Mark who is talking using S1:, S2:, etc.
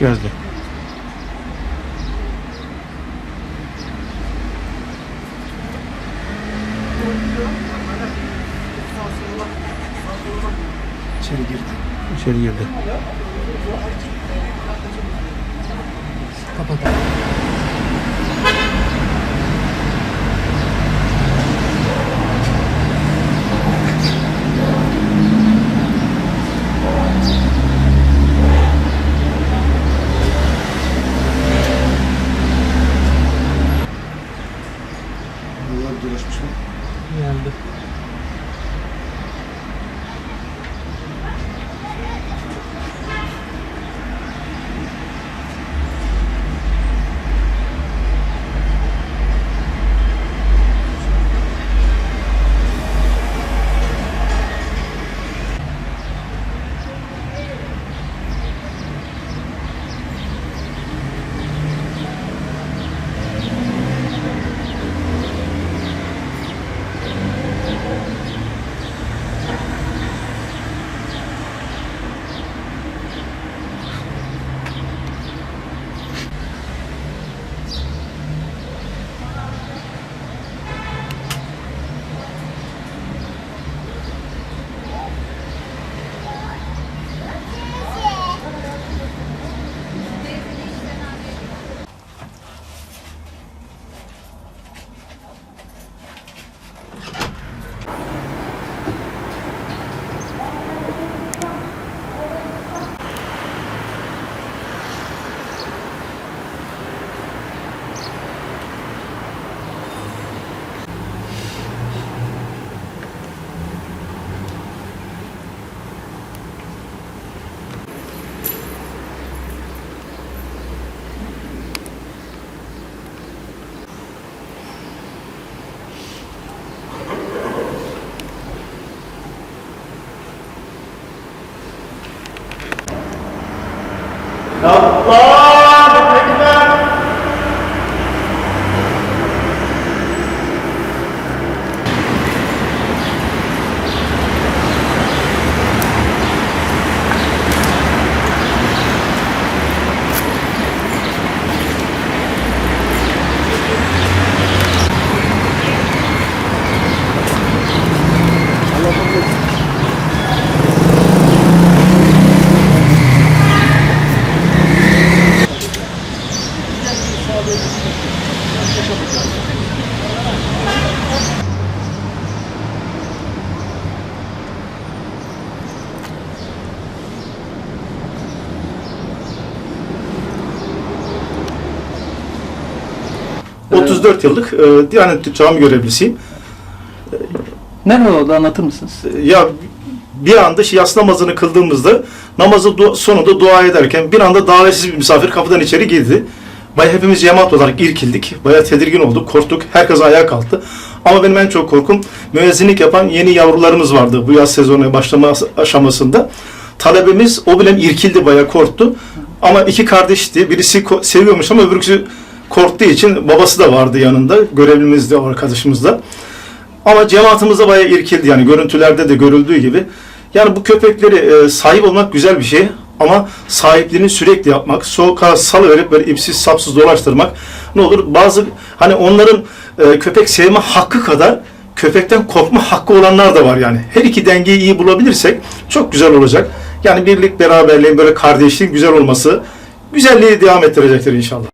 S1: Gözlü.
S2: İçeri girdi.
S1: İçeri girdi.
S2: Kapat. Dolaşmış mı?
S1: Geldi.
S3: Ee, 34 yıllık e, Diyanet Cami görevlisiyim.
S2: Nerede oldu anlatır mısınız?
S3: E, Ya bir anda şey, yatsı namazını kıldığımızda namazı du- sonunda dua ederken bir anda davetsiz bir misafir kapıdan içeri girdi. Baya hepimiz cemaat olarak irkildik. Baya tedirgin olduk, korktuk. Herkes ayağa kalktı. Ama benim en çok korkum müezzinlik yapan yeni yavrularımız vardı bu yaz sezonu başlama as- aşamasında. Talebemiz o bile irkildi, baya korktu. Ama iki kardeşti. Birisi seviyormuş ama öbürküsü korktuğu için babası da vardı yanında. Görevlimiz de arkadaşımız da. Ama cemaatimize bayağı irkildi yani görüntülerde de görüldüğü gibi. Yani bu köpekleri e, sahip olmak güzel bir şey ama sahipliğini sürekli yapmak, sokağa salıverip böyle ipsiz sapsız dolaştırmak ne olur? Bazı hani onların e, köpek sevme hakkı kadar köpekten korkma hakkı olanlar da var yani. Her iki dengeyi iyi bulabilirsek çok güzel olacak. Yani birlik, beraberliğin, böyle kardeşliğin güzel olması güzelliği devam ettirecektir inşallah.